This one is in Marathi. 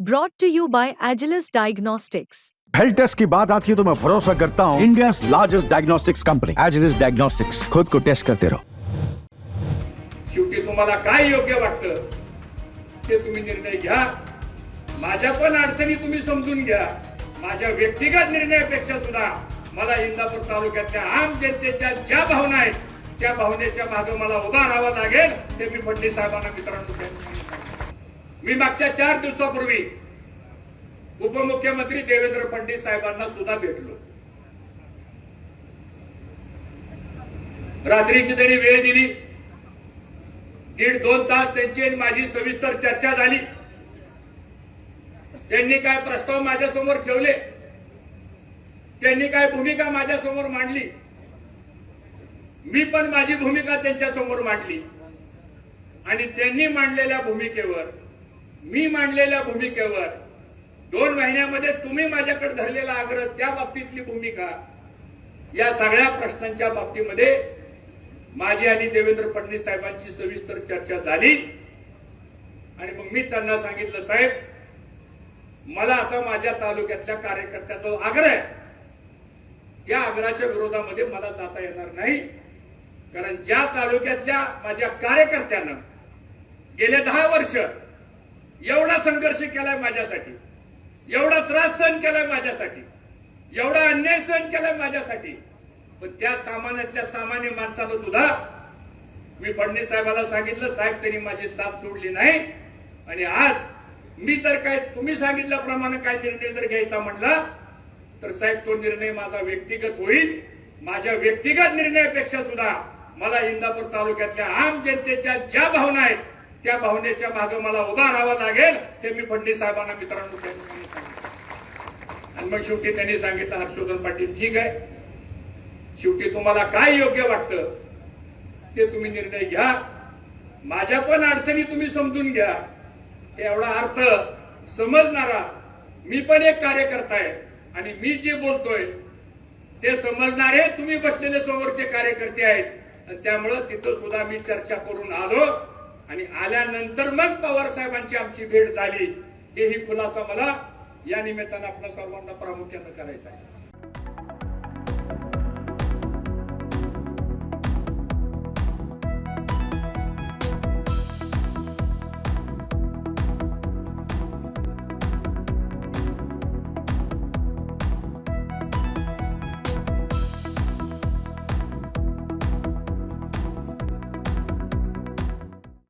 Brought to you by Agilus Diagnostics. Health test की बात आती है तो मैं भरोसा करता हूँ। India largest diagnostics company Agilus Diagnostics खुद को टेस्ट करते रहो। शेवटी तुम्हाला काय योग्य वाटतं ते तुम्ही निर्णय घ्या. माझ्या पण अडचणी तुम्ही समजून घ्या. माझ्या व्यक्तिगत निर्णयापेक्षा सुद्धा मला इंदापूर तालुक्यातल्या आम जनतेच्या ज्या भावना आहेत त्या भावनेच्या मागे मला उभा राहावं लागेल ते मी फडणवीस साहेबांना मित्रांनो. मी मागच्या चार दिवसापूर्वी उपमुख्यमंत्री देवेंद्र फडणवीस साहेबांना सुद्धा भेटलो. रात्रीची त्यांनी वेळ दिली. दीड दोन तास त्यांची आणि माझी सविस्तर चर्चा झाली. त्यांनी काय प्रस्ताव माझ्यासमोर ठेवले? त्यांनी काय भूमिका माझ्यासमोर मांडली? मी पण माझी भूमिका त्यांच्यासमोर मांडली. आणि त्यांनी मांडलेल्या भूमिकेवर मी मांडलेल्या भूमिकेवर दोन महिन्यामध्ये तुम्ही माझ्याकडे धरलेला आग्रह त्या बाबतीतली भूमिका या सगळ्या प्रश्नांच्या बाबतीमध्ये माझी आणि देवेंद्र फडणवीस साहेबांची सविस्तर चर्चा झाली. आणि मग मी त्यांना सांगितलं साहेब मला आता माझ्या तालुक्यातल्या कार्यकर्त्याचा जो आग्रह आहे त्या आग्रहाच्या विरोधामध्ये मला जाता येणार नाही. कारण ज्या तालुक्यातल्या माझ्या कार्यकर्त्यानं गेले दहा वर्ष एवढा संघर्ष केलाय माझ्यासाठी एवढा त्रास सहन केलाय माझ्यासाठी एवढा अन्याय सहन केलाय माझ्यासाठी पण त्या सामान्यातल्या सामान्य माणसानं सुद्धा मी फडणवीस साहेबाला सांगितलं साहेब त्यांनी माझी साथ सोडली नाही आणि आज मी जर काय तुम्ही सांगितल्याप्रमाणे काय निर्णय जर घ्यायचा म्हटला तर साहेब तो निर्णय माझा व्यक्तिगत होईल. माझ्या व्यक्तिगत निर्णयापेक्षा सुद्धा मला इंदापूर तालुक्यातल्या आम जनतेच्या ज्या भावना आहेत त्या भावनेच्या मागे मला उभा राहावं लागेल हे मी फडणवीस साहेबांना मित्रांनो सांगितलं. आणि मग शेवटी त्यांनी सांगितलं हर्षवर्धन पाटील ठीक आहे. शेवटी तुम्हाला काय योग्य वाटतं ते तुम्ही निर्णय घ्या. माझ्या पण अडचणी तुम्ही समजून घ्या. एवढा अर्थ समजणारा मी पण एक कार्यकर्ता आहे. आणि मी जे बोलतोय ते समजणारे तुम्ही बसलेले समोरचे कार्यकर्ते आहेत. आणि त्यामुळं तिथं सुद्धा मी चर्चा करून आलो. आणि आल्यानंतर मग पवार साहेबांची आमची भेट झाली. हेही खुलासा मला या निमित्तानं आपल्या सर्वांना प्रामुख्यानं करायचा आहे.